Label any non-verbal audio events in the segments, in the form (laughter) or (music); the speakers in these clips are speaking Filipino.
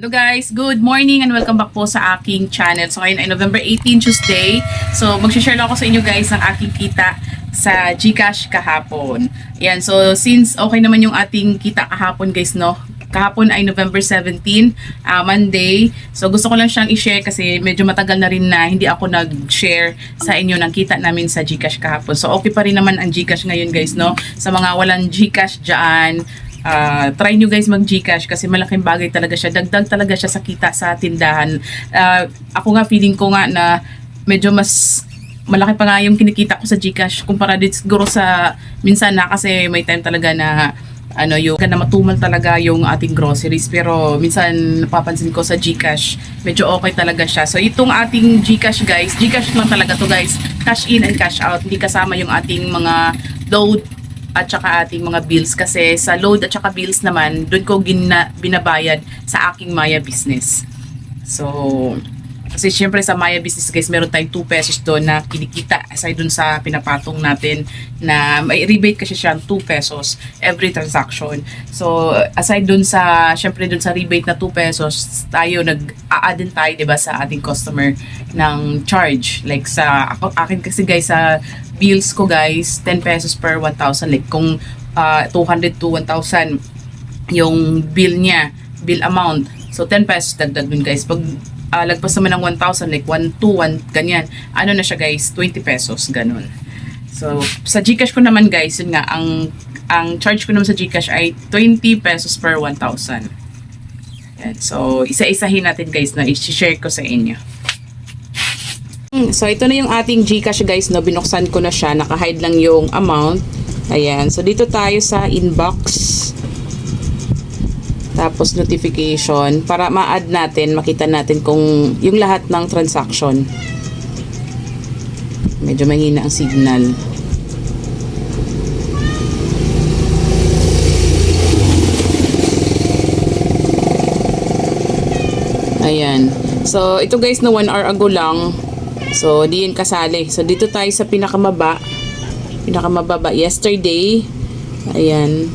Hello guys, good morning and welcome back po sa aking channel. So ngayon ay November 18, Tuesday. So mag-share lang ako sa inyo guys ng aking kita sa Gcash kahapon. Yan, so since okay naman yung ating kita kahapon guys, no? Kahapon ay November 17, ah, Monday. So gusto ko lang siyang i-share kasi medyo matagal na rin na hindi ako nag-share sa inyo ng kita namin sa Gcash kahapon. So okay pa rin naman ang Gcash ngayon guys, no? Sa mga walang Gcash dyan, Ah, try nyo guys mag Gcash kasi malaking bagay talaga siya. Dagdag talaga siya sa kita sa tindahan. Ah, ako nga feeling ko nga na medyo mas malaki pa nga yung kinikita ko sa Gcash kumpara din siguro sa minsan na kasi may time talaga na ano yung na matumal talaga yung ating groceries pero minsan napapansin ko sa GCash medyo okay talaga siya so itong ating GCash guys GCash lang talaga to guys cash in and cash out hindi kasama yung ating mga load at saka ating mga bills kasi sa load at saka bills naman doon ko gina, binabayad sa aking Maya business. So kasi syempre sa Maya business guys meron tayong 2 pesos doon na kinikita aside doon sa pinapatong natin na may rebate kasi siya 2 pesos every transaction. So aside doon sa syempre doon sa rebate na 2 pesos tayo nag-a-add din tayo 'di ba sa ating customer ng charge like sa ako akin kasi guys sa bills ko guys 10 pesos per 1,000 like kung ah, 200 to 1,000 yung bill niya bill amount so 10 pesos dagdag dun guys. Pag ah, lagpas naman ng 1,000 like 1 to 1 ganyan ano na siya guys 20 pesos ganun. So sa Gcash ko naman guys yun nga ang ang charge ko naman sa Gcash ay 20 pesos per 1,000 Yan. so isa-isahin natin guys na i-share ko sa inyo So, ito na yung ating Gcash guys, no? Binuksan ko na siya. Naka-hide lang yung amount. Ayan. So, dito tayo sa inbox. Tapos, notification. Para ma-add natin, makita natin kung yung lahat ng transaction. Medyo mahina ang signal. Ayan. So, ito guys na 1 hour ago lang. So, di yun kasali. So, dito tayo sa pinakamaba. Pinakamababa. Yesterday. Ayan.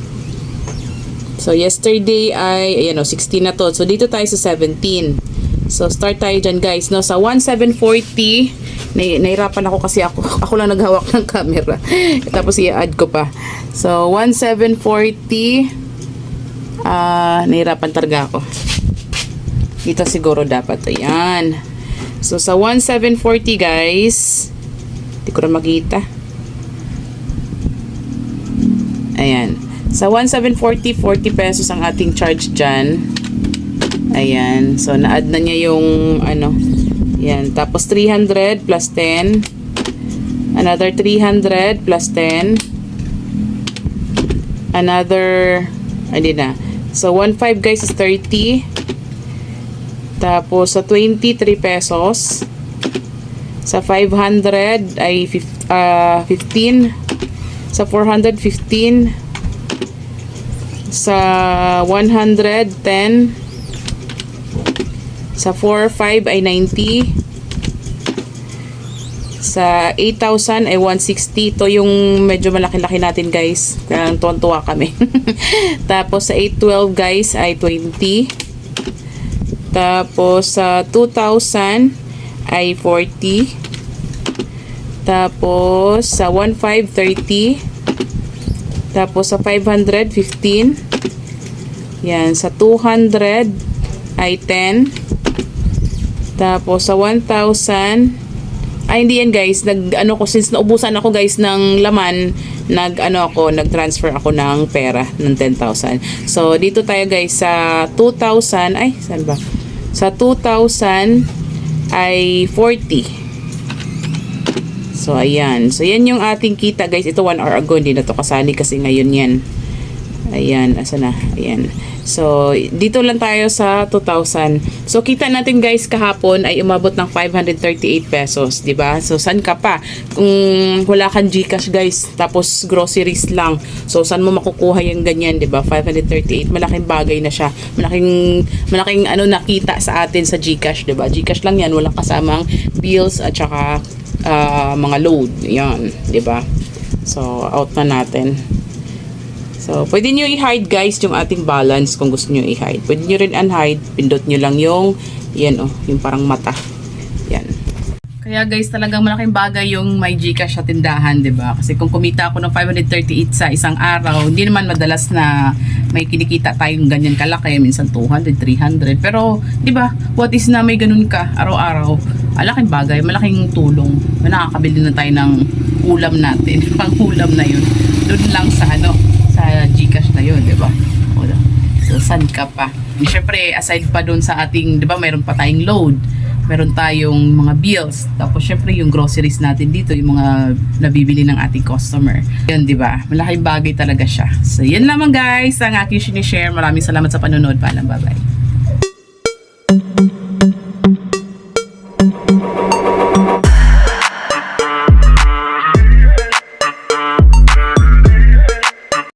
So, yesterday ay, ayan o, 16 na to. So, dito tayo sa 17. So, start tayo dyan guys. No? Sa 1740, nai nahirapan ako kasi ako, (laughs) ako lang naghawak ng camera. (laughs) Tapos, i-add ko pa. So, 1740, ah, nahirapan talaga ako. Dito siguro dapat. Ayan. So, sa 1740 guys, hindi ko na makita. Ayan. Sa 1740, 40 pesos ang ating charge dyan. Ayan. So, na-add na niya yung, ano, ayan. Tapos, 300 plus 10. Another 300 plus 10. Another, hindi na. So, 1.5 guys is 30. Tapos, sa 23 pesos. Sa 500 ay fif- ah, 15. Sa 400, 15. Sa 100, 10. Sa 4, 5 ay 90. Sa 8,000 ay 160. Ito yung medyo malaki-laki natin guys. Kaya tuwan-tuwa kami. (laughs) Tapos sa 812 guys ay 20. Tapos sa 2,000 ay 40. Tapos sa 1,530. Tapos sa 500, 15. Yan. Sa 200 ay 10. Tapos sa 1,000 ay hindi yan guys. Nag ano ko since naubusan ako guys ng laman, nag ano ako, nag-transfer ako ng pera ng 10,000. So dito tayo guys sa 2,000 ay saan ba? Sa 2,000 ay 40. So, ayan. So, yan yung ating kita, guys. Ito, 1 hour ago. Hindi na to kasali kasi ngayon yan. Ayan. Asa na? Ayan. So, dito lang tayo sa 2,000. So, kita natin, guys, kahapon ay umabot ng 538 pesos. ba So, saan ka pa? Kung wala kang Gcash, guys, tapos groceries lang. So, saan mo makukuha yung ganyan, ba 538. Malaking bagay na siya. Malaking, malaking ano nakita sa atin sa Gcash, ba Gcash lang yan. Walang kasamang bills at saka ah, mga load. Yan, ba So, out na natin. So, pwede nyo i-hide guys yung ating balance kung gusto nyo i-hide. Pwede nyo rin unhide. Pindot nyo lang yung, yan oh, yung parang mata. Yan. Kaya guys, talagang malaking bagay yung may Gcash sa tindahan, 'di ba? Kasi kung kumita ako ng 538 sa isang araw, hindi naman madalas na may kinikita tayong ganyan kalaki, minsan 200, 300. Pero, 'di ba? What is na may ganun ka araw-araw? Malaking bagay, malaking tulong. Nakakabili na tayo ng ulam natin, (laughs) pang-ulam na 'yun. Doon lang sa ano, sa Gcash na 'yun, 'di ba? O, So, saan ka pa? And syempre, aside pa doon sa ating, di ba, mayroon pa tayong load. Meron tayong mga bills. Tapos, syempre, yung groceries natin dito, yung mga nabibili ng ating customer. Yan, di ba? Malaking bagay talaga siya. So, yan lamang guys, ang aking sinishare. Maraming salamat sa panonood. Paalam, bye-bye.